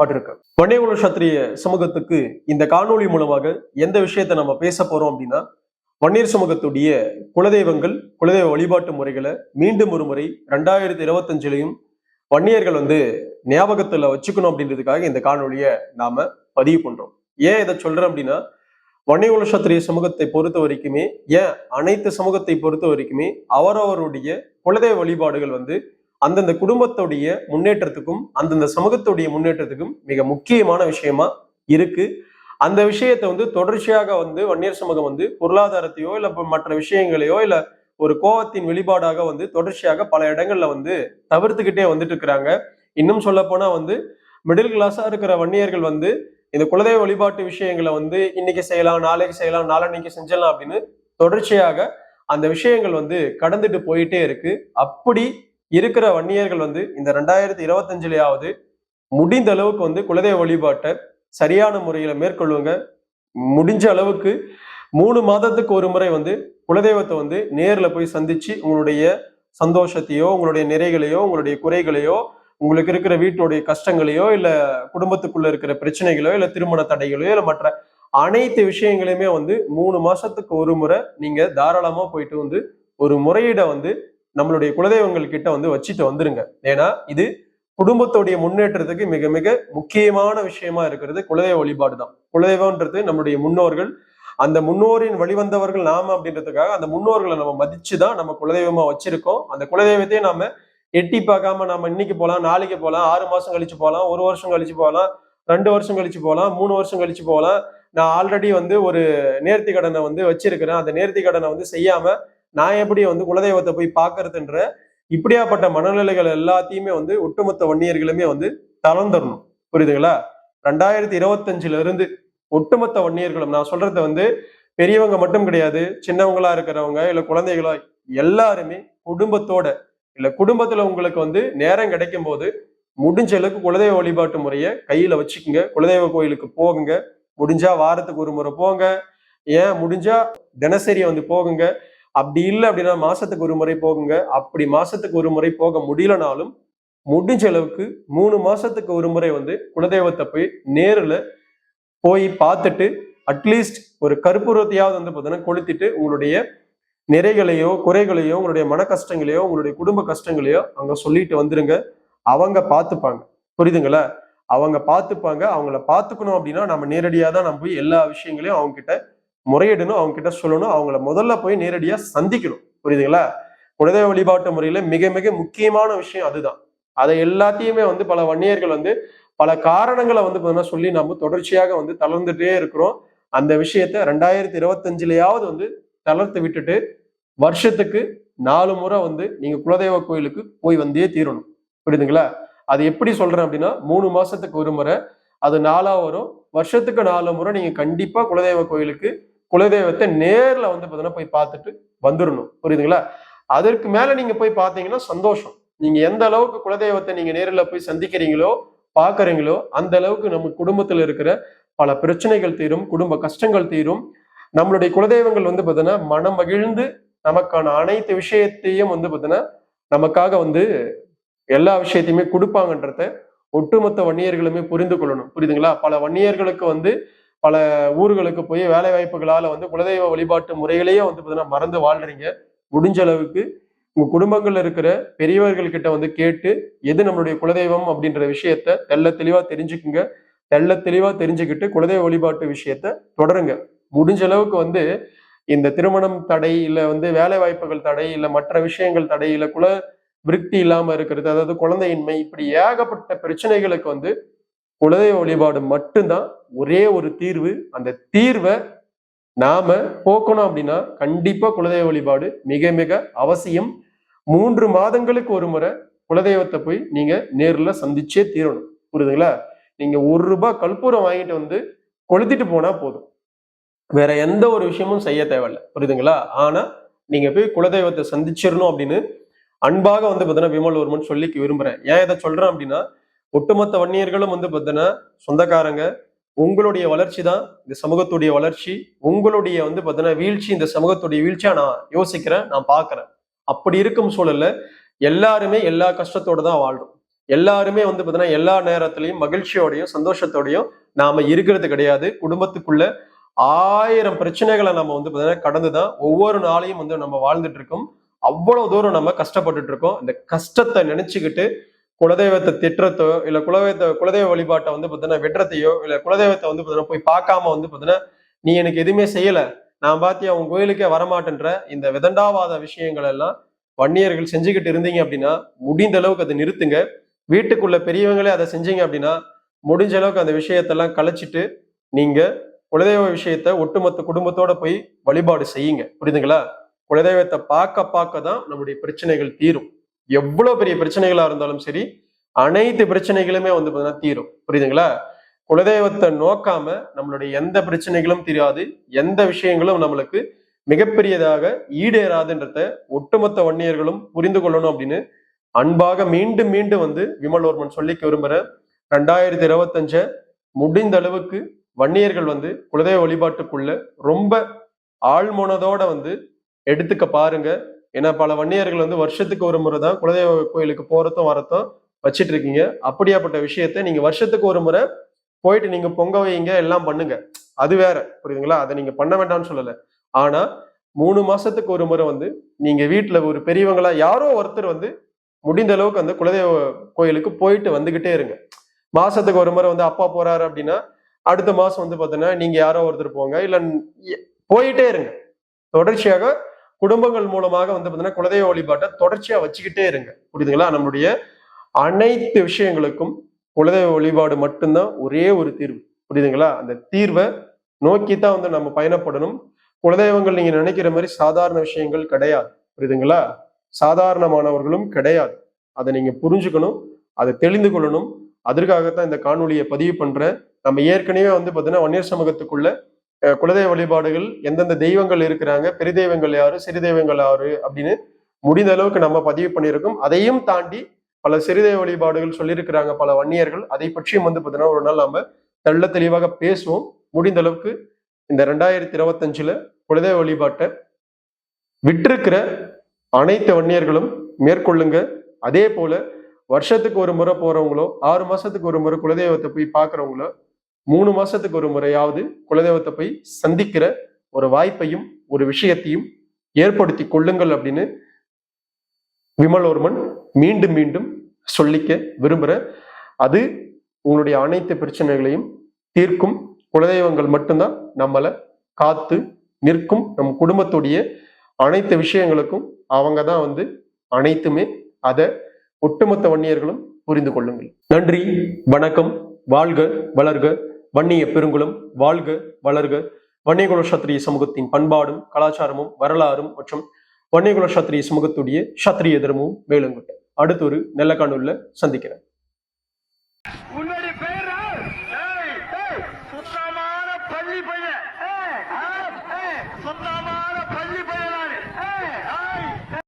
பட்டிருக்கு. வன்னியகுல சத்திரிய சமூகத்துக்கு இந்த காணொளி மூலமாக எந்த விஷயத்தை நம்ம பேச போறோம் அப்படின்னா வன்னியர் சமூகத்துடைய குலதெய்வங்கள் குலதெய்வ வழிபாட்டு முறைகளை மீண்டும் ஒரு முறை ரெண்டாயிரத்தி இருபத்தஞ்சுலையும் வன்னியர்கள் வந்து ஞாபகத்துல வச்சுக்கணும் அப்படின்றதுக்காக இந்த காணொலியை நாம பதிவு பண்றோம். ஏன் இதை சொல்றேன் அப்படின்னா வன்னியகுல சத்திரிய சமூகத்தை பொறுத்த வரைக்குமே ஏன் அனைத்து சமூகத்தை பொறுத்த வரைக்குமே அவரவருடைய குலதெய்வ வழிபாடுகள் வந்து அந்தந்த குடும்பத்துடைய முன்னேற்றத்துக்கும் அந்தந்த சமூகத்துடைய முன்னேற்றத்துக்கும் மிக முக்கியமான விஷயமா இருக்கு. அந்த விஷயத்தை வந்து தொடர்ச்சியாக வந்து வன்னியர் சமூகம் வந்து பொருளாதாரத்தையோ இல்ல மற்ற விஷயங்களையோ இல்ல ஒரு கோவத்தின் வெளிப்பாடாக வந்து தொடர்ச்சியாக பல இடங்கள்ல வந்து தவிர்த்துக்கிட்டே வந்துட்டு இருக்கிறாங்க. இன்னும் சொல்ல போனா வந்து மிடில் கிளாஸா இருக்கிற வன்னியர்கள் வந்து இந்த குலதெய்வ வழிபாட்டு விஷயங்களை வந்து இன்னைக்கு செய்யலாம் நாளைக்கு செய்யலாம் நாளன்னைக்கு செஞ்சிடலாம் அப்படின்னு தொடர்ச்சியாக அந்த விஷயங்கள் வந்து கடந்துட்டு போயிட்டே இருக்கு. அப்படி இருக்கிற வன்னியர்கள் வந்து இந்த ரெண்டாயிரத்தி இருபத்தஞ்சுலயாவது முடிந்த அளவுக்கு வந்து குலதெய்வ வழிபாட்டை சரியான முறையில மேற்கொள்ளுங்க. முடிஞ்ச அளவுக்கு மூணு மாதத்துக்கு ஒரு முறை வந்து குலதெய்வத்தை வந்து நேரில் போய் சந்திச்சு உங்களுடைய சந்தோஷத்தையோ உங்களுடைய நிறைகளையோ உங்களுடைய குறைகளையோ உங்களுக்கு இருக்கிற வீட்டுடைய கஷ்டங்களையோ இல்லை குடும்பத்துக்குள்ள இருக்கிற பிரச்சனைகளோ இல்லை திருமண தடைகளோ இல்லை மற்ற அனைத்து விஷயங்களையுமே வந்து மூணு மாசத்துக்கு ஒரு முறை நீங்க தாராளமா போயிட்டு வந்து ஒரு முறையீடை வந்து நம்மளுடைய குலதெய்வங்கள் கிட்ட வந்து வச்சுட்டு வந்துருங்க. ஏன்னா இது குடும்பத்துடைய முன்னேற்றத்துக்கு மிக மிக முக்கியமான விஷயமா இருக்கிறது குலதெய்வ வழிபாடு தான். குலதெய்வம்ன்றது நம்மளுடைய முன்னோர்கள். அந்த முன்னோரின் வழிவந்தவர்கள் நாம அப்படின்றதுக்காக அந்த முன்னோர்களை நம்ம மதிச்சு தான் நம்ம குலதெய்வமா வச்சிருக்கோம். அந்த குலதெய்வத்தையே நாம எட்டி பார்க்காம நாம இன்னைக்கு போகலாம் நாளைக்கு போகலாம் ஆறு மாசம் கழிச்சு போகலாம் ஒரு வருஷம் கழிச்சு போகலாம் ரெண்டு வருஷம் கழிச்சு போகலாம் மூணு வருஷம் கழிச்சு போகலாம் நான் ஆல்ரெடி வந்து ஒரு நேர்த்தி கடனை வந்து வச்சிருக்கிறேன். அந்த நேர்த்தி கடனை வந்து செய்யாம நான் எப்படி வந்து குலதெய்வத்தை போய் பார்க்கறதுன்ற இப்படியாப்பட்ட மனநிலைகள் எல்லாத்தையுமே வந்து ஒட்டுமொத்த வன்னியர்களுமே வந்து தளர்ந்துடணும் புரியுதுங்களா? ரெண்டாயிரத்தி இருபத்தஞ்சுல இருந்து ஒட்டுமொத்த வன்னியர்களும் நான் சொல்றது வந்து பெரியவங்க மட்டும் கிடையாது சின்னவங்களா இருக்கிறவங்க இல்ல குழந்தைகளா எல்லாருமே குடும்பத்தோட இல்ல குடும்பத்துல உங்களுக்கு வந்து நேரம் கிடைக்கும் போது முடிஞ்ச அளவுக்கு குலதெய்வ வழிபாட்டு முறையை கையில வச்சுக்கோங்க. குலதெய்வ கோயிலுக்கு போகுங்க. முடிஞ்சா வாரத்துக்கு ஒரு முறை போங்க. ஏன்? முடிஞ்சா தினசரி வந்து போகுங்க. அப்படி இல்லை அப்படின்னா மாசத்துக்கு ஒரு முறை போகுங்க. அப்படி மாசத்துக்கு ஒரு முறை போக முடியலனாலும் முடிஞ்ச அளவுக்கு மூணு மாசத்துக்கு ஒரு முறை வந்து குலதெய்வத்தை போய் நேரில் போய் பார்த்துட்டு அட்லீஸ்ட் ஒரு கற்பூரத்தையாவது வந்து பார்த்தீங்கன்னா கொளுத்திட்டு உங்களுடைய நிறைகளையோ குறைகளையோ உங்களுடைய மன கஷ்டங்களையோ உங்களுடைய குடும்ப கஷ்டங்களையோ அங்க சொல்லிட்டு வந்துருங்க. அவங்க பார்த்துப்பாங்க. புரியுதுங்களா? அவங்க பார்த்துப்பாங்க. அவங்கள பார்த்துக்கணும் அப்படின்னா நம்ம நேரடியாக தான் நம்ம போய் எல்லா விஷயங்களையும் அவங்க கிட்ட முறையிடணும் அவங்க கிட்ட சொல்லணும் அவங்கள முதல்ல போய் நேரடியா சந்திக்கணும். புரியுதுங்களா? குலதெய்வ வழிபாட்டு முறையில மிக மிக முக்கியமான விஷயம் அதுதான். அதை எல்லாத்தையுமே வந்து பல வன்னியர்கள் வந்து பல காரணங்களை வந்து பார்த்தீங்கன்னா சொல்லி நம்ம தொடர்ச்சியாக வந்து தளர்ந்துட்டே இருக்கிறோம். அந்த விஷயத்த ரெண்டாயிரத்தி இருபத்தஞ்சுலயாவது வந்து தளர்த்து விட்டுட்டு வருஷத்துக்கு நாலு முறை வந்து நீங்க குலதெய்வ கோயிலுக்கு போய் வந்தே தீரணும். புரியுதுங்களா? அது எப்படி சொல்றேன் அப்படின்னா மூணு மாசத்துக்கு ஒரு முறை அது நாலா வரும். வருஷத்துக்கு நாலு முறை நீங்க கண்டிப்பா குலதெய்வ கோயிலுக்கு குலதெய்வத்தை நேர்ல வந்து பார்த்தீங்கன்னா போய் பார்த்துட்டு வந்துடணும் புரியுதுங்களா? அதற்கு மேல நீங்க போய் பார்த்தீங்கன்னா சந்தோஷம். நீங்க எந்த அளவுக்கு குலதெய்வத்தை நீங்க நேரில் போய் சந்திக்கிறீங்களோ பாக்குறீங்களோ அந்த அளவுக்கு நம்ம குடும்பத்துல இருக்கிற பல பிரச்சனைகள் தீரும் குடும்ப கஷ்டங்கள் தீரும். நம்மளுடைய குலதெய்வங்கள் வந்து பார்த்தீங்கன்னா மனம் மகிழ்ந்து நமக்கான அனைத்து விஷயத்தையும் வந்து பார்த்தீங்கன்னா நமக்காக வந்து எல்லா விஷயத்தையுமே கொடுப்பாங்கன்றத ஒட்டுமொத்த வன்னியர்களுமே புரிந்து கொள்ளணும். புரியுதுங்களா? பல வன்னியர்களுக்கு வந்து பல ஊர்களுக்கு போய் வேலை வாய்ப்புகளால வந்து குலதெய்வ வழிபாட்டு முறைகளையே வந்து பார்த்தீங்கன்னா மறந்து வாழ்றீங்க. முடிஞ்ச அளவுக்கு உங்க குடும்பங்கள்ல இருக்கிற பெரியவர்கள் கிட்ட வந்து கேட்டு எது நம்மளுடைய குலதெய்வம் அப்படின்ற விஷயத்த தெல்ல தெளிவா தெரிஞ்சுக்குங்க. தெள்ள தெளிவா தெரிஞ்சுக்கிட்டு குலதெய்வ வழிபாட்டு விஷயத்த தொடருங்க. முடிஞ்ச அளவுக்கு வந்து இந்த திருமணம் தடை இல்ல வந்து வேலை வாய்ப்புகள் தடை இல்ல மற்ற விஷயங்கள் தடை இல்ல குல விருத்தி இல்லாம இருக்கிறது அதாவது குழந்தையின்மை இப்படி ஏகப்பட்ட பிரச்சனைகளுக்கு வந்து குலதெய்வ வழிபாடு மட்டும்தான் ஒரே ஒரு தீர்வு. அந்த தீர்வை நாம போக்கணும் அப்படின்னா கண்டிப்பா குலதெய்வ வழிபாடு மிக மிக அவசியம். மூன்று மாதங்களுக்கு ஒரு முறை குலதெய்வத்தை போய் நீங்க நேர்ல சந்திச்சே தீரணும். புரியுதுங்களா? நீங்க ஒரு ரூபாய் கற்பூரம் வாங்கிட்டு வந்து கொளுத்திட்டு போனா போதும். வேற எந்த ஒரு விஷயமும் செய்ய தேவையில்ல. புரியுதுங்களா? ஆனா நீங்க போய் குலதெய்வத்தை சந்திச்சிடணும் அப்படின்னு அன்பாக வந்து பார்த்தீங்கன்னா விமல்வர்மன் சொல்லிக்க விரும்புறேன். ஏன் இதை சொல்றேன் அப்படின்னா ஒட்டுமொத்த வன்னியர்களும் வந்து பார்த்தீங்கன்னா சொந்தக்காரங்க. உங்களுடைய வளர்ச்சி தான் இந்த சமூகத்துடைய வளர்ச்சி. உங்களுடைய வந்து பார்த்தீங்கன்னா வீழ்ச்சி இந்த சமூகத்துடைய வீழ்ச்சியா நான் யோசிக்கிறேன் நான் பார்க்குறேன். அப்படி இருக்கும் சூழல்ல எல்லாருமே எல்லா கஷ்டத்தோட தான் வாழ்றோம். எல்லாருமே வந்து பார்த்தீங்கன்னா எல்லா நேரத்திலையும் மகிழ்ச்சியோடையும் சந்தோஷத்தோடையும் நாம இருக்கிறது கிடையாது. குடும்பத்துக்குள்ள ஆயிரம் பிரச்சனைகளை நம்ம வந்து பார்த்தீங்கன்னா கடந்து தான் ஒவ்வொரு நாளையும் வந்து நம்ம வாழ்ந்துட்டு இருக்கோம். அவ்வளவு தூரம் நம்ம கஷ்டப்பட்டுட்டு இருக்கோம். இந்த கஷ்டத்தை நினைச்சுக்கிட்டு குலதெய்வத்தை திட்டத்தோ இல்லை குலதெய்வத்தை குலதெய்வ வழிபாட்டை வந்து பார்த்தீங்கன்னா வெட்டுறதையோ இல்லை குலதெய்வத்தை வந்து பார்த்தீங்கன்னா போய் பார்க்காம வந்து பார்த்தீங்கன்னா நீ எனக்கு எதுவுமே செய்யலை. நான் பார்த்தியா உன் கோயிலுக்கே வரமாட்டேன்ற இந்த விதண்டாவாத விஷயங்கள் எல்லாம் வன்னியர்கள் செஞ்சுக்கிட்டு இருந்தீங்க அப்படின்னா முடிந்த அளவுக்கு அதை நிறுத்துங்க. வீட்டுக்குள்ள பெரியவங்களே அதை செஞ்சீங்க அப்படின்னா முடிஞ்ச அளவுக்கு அந்த விஷயத்தெல்லாம் கலைச்சிட்டு நீங்க குலதெய்வ விஷயத்த ஒட்டுமொத்த குடும்பத்தோட போய் வழிபாடு செய்யுங்க. புரியுதுங்களா? குலதெய்வத்தை பார்க்க பார்க்க தான் நம்முடைய பிரச்சனைகள் தீரும். எவ்வளவு பெரிய பிரச்சனைகளா இருந்தாலும் சரி அனைத்து பிரச்சனைகளுமே வந்து பார்த்தீங்கன்னா தீரும். புரியுதுங்களா? குலதெய்வத்தை நோக்காம நம்மளுடைய எந்த பிரச்சனைகளும் தெரியாது எந்த விஷயங்களும் நம்மளுக்கு மிகப்பெரியதாக ஈடேறாதுன்றத ஒட்டுமொத்த வன்னியர்களும் புரிந்து கொள்ளணும் அப்படின்னு அன்பாக மீண்டும் மீண்டும் வந்து விமல்வர்மன் சொல்லிக்க விரும்புகிறேன் ரெண்டாயிரத்தி இருபத்தஞ்ச முடிந்த அளவுக்கு வன்னியர்கள் வந்து குலதெய்வ வழிபாட்டுக்குள்ள ரொம்ப ஆழ்மனதோட வந்து எடுத்துக்க பாருங்க. ஏன்னா பல வன்னியர்கள் வந்து வருஷத்துக்கு ஒரு முறை தான் குலதெய்வ கோயிலுக்கு போறதும் வரத்தும் வச்சிட்டு இருக்கீங்க. அப்படியாப்பட்ட விஷயத்த நீங்க வருஷத்துக்கு ஒரு முறை போயிட்டு நீங்க பொங்க வைங்க எல்லாம் பண்ணுங்க. அது வேற புரியுதுங்களா? அதை நீங்க பண்ண வேண்டாம்னு சொல்லல. ஆனா மூணு மாசத்துக்கு ஒரு முறை வந்து நீங்க வீட்டுல ஒரு பெரியவங்களா யாரோ ஒருத்தர் வந்து முடிந்த அளவுக்கு அந்த குலதெய்வ கோயிலுக்கு போயிட்டு வந்துகிட்டே இருங்க. மாசத்துக்கு ஒரு முறை வந்து அப்பா போறாரு அப்படின்னா அடுத்த மாசம் வந்து பாத்தீங்கன்னா நீங்க யாரோ ஒருத்தர் போங்க இல்ல போயிட்டே இருங்க. தொடர்ச்சியாக குடும்பங்கள் மூலமாக வந்து பார்த்தீங்கன்னா குலதெய்வ வழிபாட்டை தொடர்ச்சியா வச்சுக்கிட்டே இருங்க. புரியுதுங்களா? நம்மளுடைய அனைத்து விஷயங்களுக்கும் குலதெய்வ வழிபாடு மட்டும்தான் ஒரே ஒரு தீர்வு. புரியுதுங்களா? அந்த தீர்வை நோக்கி தான் வந்து நம்ம பயணப்படணும். குலதெய்வங்கள் நீங்க நினைக்கிற மாதிரி சாதாரண விஷயங்கள் கிடையாது. புரியுதுங்களா? சாதாரணமானவர்களும் கிடையாது. அதை நீங்க புரிஞ்சுக்கணும் அதை தெளிந்து கொள்ளணும். அதற்காகத்தான் இந்த காணொலியை பதிவு பண்றேன். நம்ம ஏற்கனவே வந்து பார்த்தீங்கன்னா வன்னியர் சமூகத்துக்குள்ள குலதெய்வ வழிபாடுகள் எந்தெந்த தெய்வங்கள் இருக்கிறாங்க பெரிய தெய்வங்கள் யாரு சிறு தெய்வங்கள் யாரு அப்படின்னு முடிந்த அளவுக்கு நம்ம பதிவு பண்ணியிருக்கோம். அதையும் தாண்டி பல சிறுதெய்வ வழிபாடுகள் சொல்லியிருக்கிறாங்க பல வன்னியர்கள். அதை பற்றியும் வந்து பார்த்தீங்கன்னா ஒரு நாள் நம்ம தெள்ள தெளிவாக பேசுவோம். முடிந்த அளவுக்கு இந்த ரெண்டாயிரத்தி இருபத்தஞ்சுல குலதெய்வ வழிபாட்டை விட்டிருக்கிற அனைத்து வன்னியர்களும் மேற்கொள்ளுங்க. அதே போல வருஷத்துக்கு ஒரு முறை போறவங்களோ ஆறு மாசத்துக்கு ஒரு முறை குலதெய்வத்தை போய் பாக்குறவங்களோ மூணு மாசத்துக்கு ஒரு முறையாவது குலதெய்வத்தை போய் சந்திக்கிற ஒரு வாய்ப்பையும் ஒரு விஷயத்தையும் ஏற்படுத்தி கொள்ளுங்கள் அப்படின்னு விமலோர்மன் மீண்டும் மீண்டும் சொல்லிக்க விரும்புறேன் அது உங்களுடைய அனைத்து பிரச்சனைகளையும் தீர்க்கும் குலதெய்வங்கள் மட்டும்தான் நம்மளை காத்து நிற்கும். நம் குடும்பத்துடைய அனைத்து விஷயங்களுக்கும் அவங்க தான் வந்து அனைத்துமே அதை ஒட்டுமொத்த வன்னியர்களும் புரிந்து கொள்ளுங்கள். நன்றி வணக்கம் வாழ்க வளர்க. வன்னிய பெருங்குளம் வாழ்க வளர்க. வன்னியகுல சத்திரிய சமூகத்தின் பண்பாடும் கலாச்சாரமும் வரலாறும் மற்றும் வன்னியகுல சத்திரிய சமூகத்துடைய சத்திரிய தர்மமும் மேலுங்கட்டும். அடுத்த ஒரு நல்ல சந்திக்கிறேன்.